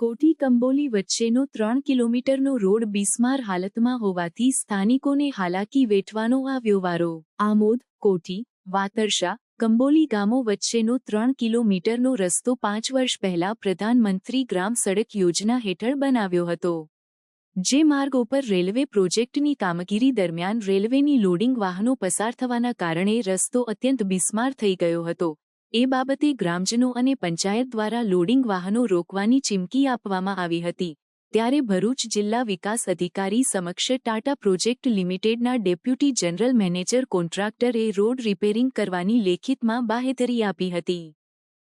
કોઠી કંબોલી વચ્ચેનો ત્રણ કિલોમીટરનો રોડ બિસ્માર હાલતમાં હોવાથી સ્થાનિકોને હાલાકી વેઠવાનો આવ્યો વારો આમોદ, કોઠી, વાતરશા, કંબોલી ગામો વચ્ચેનો ત્રણ કિલોમીટરનો રસ્તો પાંચ વર્ષ પહેલા પ્રધાનમંત્રી ગ્રામ સડક યોજના હેઠળ બનાવ્યો હતો. જે માર્ગ ઉપર રેલવે પ્રોજેક્ટની કામગીરી દરમિયાન રેલવેની લોડિંગ વાહનો પસાર થવાના કારણે રસ્તો અત્યંત બિસ્માર થઈ ગયો હતો. એ બાબતે ગ્રામજનો અને પંચાયત દ્વારા લોડિંગ વાહનો રોકવાની ચીમકી આપવામાં આવી હતી. ત્યારે ભરૂચ જિલ્લા વિકાસ અધિકારી સમક્ષ ટાટા પ્રોજેક્ટ લિમિટેડના ડેપ્યુટી જનરલ મેનેજર કોન્ટ્રાક્ટરે રોડ રિપેરિંગ કરવાની લેખિતમાં બાહેધરી આપી હતી.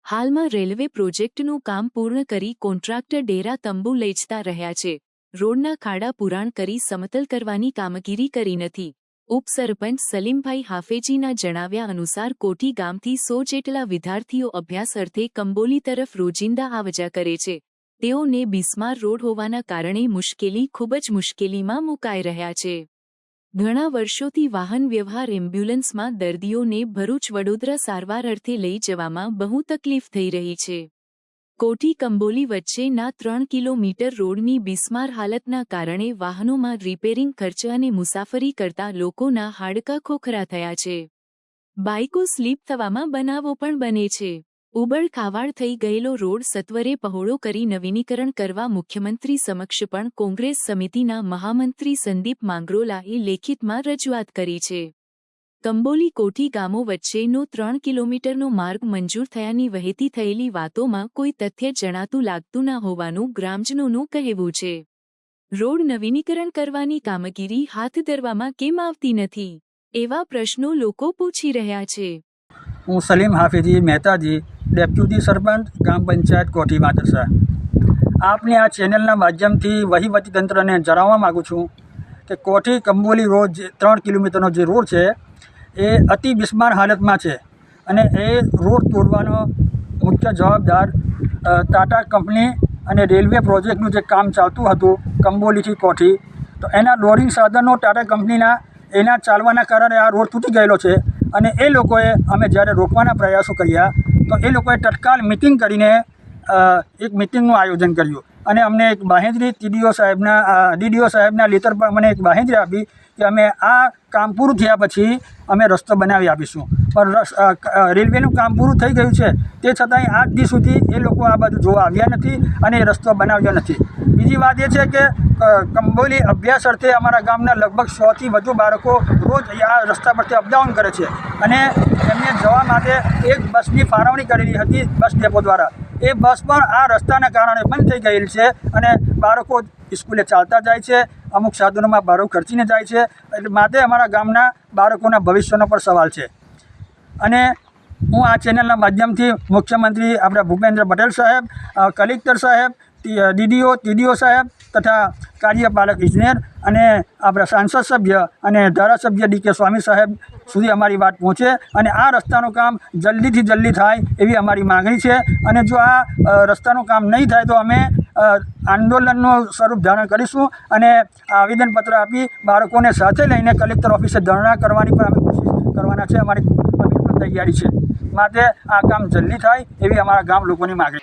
હાલમાં રેલવે પ્રોજેક્ટનું કામ પૂર્ણ કરી કોન્ટ્રાક્ટર ડેરા તંબુ લઈ જતા રહ્યા છે. રોડના ખાડા પુરાણ કરી સમતલ કરવાની કામગીરી કરી નથી. ઉપસરપંચ સલીમભાઈ હાફેજીના જણાવ્યા અનુસાર કોઠી ગામથી સો જેટલા વિદ્યાર્થીઓ અભ્યાસ અર્થે કંબોલી તરફ રોજિંદા આવજા કરે છે. તેઓને બિસ્માર રોડ હોવાના કારણે મુશ્કેલી ખૂબ જ મુશ્કેલીમાં મુકાઈ રહ્યા છે. ઘણા વર્ષોથી વાહન વ્યવહાર એમ્બ્યુલન્સમાં દર્દીઓને ભરૂચ વડોદરા સારવાર અર્થે લઈ જવામાં બહુ તકલીફ થઈ રહી છે. કોઠી કંબોલી વચ્ચેના ત્રણ કિલોમીટર રોડની બિસ્માર હાલતના કારણે વાહનોમાં રિપેરિંગ ખર્ચ અને મુસાફરી કરતા લોકોના હાડકાં ખોખરા થયા છે. બાઇકો સ્લીપ થવામાં બનાવો પણ બને છે. ઉબડ ખાવાડ થઈ ગયેલો રોડ સત્વરે પહોળો કરી નવીનીકરણ કરવા મુખ્યમંત્રી સમક્ષ પણ કોંગ્રેસ સમિતિના મહામંત્રી સંદીપ માંગરોલાએ લેખિતમાં રજૂઆત કરી છે. કંબોલી કોઠી ગામો વચ્ચેનો ત્રણ કિલોમીટરનો માર્ગ મંજૂર થયાની વહેતી થયેલી વાતોમાં કોઈ તથ્ય જણાતું લાગતું ન હોવાનું ગ્રામજનોનું કહેવું છે. રોડ નવીનીકરણ કરવાની કામગીરી હાથ ધરવામાં કેમ આવતી નથી? એવા પ્રશ્નો લોકો પૂછી રહ્યા છે. હું સલીમ હાફિજી મહેતાજી, ડેપ્યુટી સરપંચ, ગ્રામ પંચાયત કોઠી માતરસા આપની આ ચેનલના માધ્યમથી વહીવટી તંત્રને જણાવવા માગું છું કે કોઠી કંબોલી રોડ ત્રણ કિલોમીટરનો જે રોડ છે એ અતિ બિસ્માર હાલતમાં છે અને એ રોડ તોડવાનો મુખ્ય જવાબદાર ટાટા કંપની અને રેલવે પ્રોજેક્ટનું જે કામ ચાલતું હતું, કંબોલીથી કોઠી, તો એના લોડિંગ સાધનો ટાટા કંપનીના એના ચાલવાના કારણે આ રોડ તૂટી ગયેલો છે અને એ લોકોએ અમે જ્યારે રોકવાના પ્રયાસો કર્યા, તો એ લોકોએ તત્કાલ મિટિંગ કરીને એક મિટિંગનું આયોજન કર્યું. અને અમને એક બાહેંધરી ટીડીઓ સાહેબના ડીડીઓ સાહેબના લેટર પર મને એક બાહેંધરી આપી કે અમે આ કામ પૂરું થયા પછી અમે રસ્તો બનાવી આપીશું. પણ રેલવેનું કામ પૂરું થઈ ગયું છે, તે છતાંય આજ દી સુધી એ લોકો આ બધું જોવા આવ્યા નથી અને એ રસ્તો બનાવ્યો નથી. બીજી વાત એ છે કે કંબોલી અભ્યાસ અર્થે અમારા ગામના લગભગ સોથી વધુ બાળકો રોજ આ રસ્તા પરથી અપડાઉન કરે છે. અને એમને જવા માટે એક બસની ફાળવણી કરેલી હતી બસ ડેપો દ્વારા. એ બસ પણ આ રસ્તાના કારણે બંધ થઈ ગયેલ છે અને બાળકો સ્કૂલે ચાલતા જાય છે, અમુક સાધનોમાં ભાડું ખર્ચીને જાય છે. એટલે માટે અમારા ગામના બાળકોના ભવિષ્યનો પણ સવાલ છે. અને હું આ ચેનલના માધ્યમથી મુખ્યમંત્રી આપણા ભૂપેન્દ્ર પટેલ સાહેબ કલેક્ટર સાહેબ ડીડીઓ ટીડીઓ સાહેબ તથા કાર્યપાલક ઇજનેર અને આપણા સાંસદ સભ્ય અને ધારાસભ્ય ડી કે સ્વામી સાહેબ સુધી અમારી વાત પહોંચે અને આ રસ્તાનું કામ જલ્દીથી જલ્દી થાય એવી અમારી માગણી છે. અને જો આ રસ્તાનું કામ નહીં થાય તો અમે આંદોલનનું સ્વરૂપ ધારણ કરીશું અને આવેદનપત્ર આપી બાળકોને સાથે લઈને કલેક્ટર ઓફિસે ધરણા કરવાની પણ અમે કોશિશ કરવાના છે. અમારી તૈયારી છે. માટે આ કામ જલ્દી થાય એવી અમારા ગામ લોકોની માગણી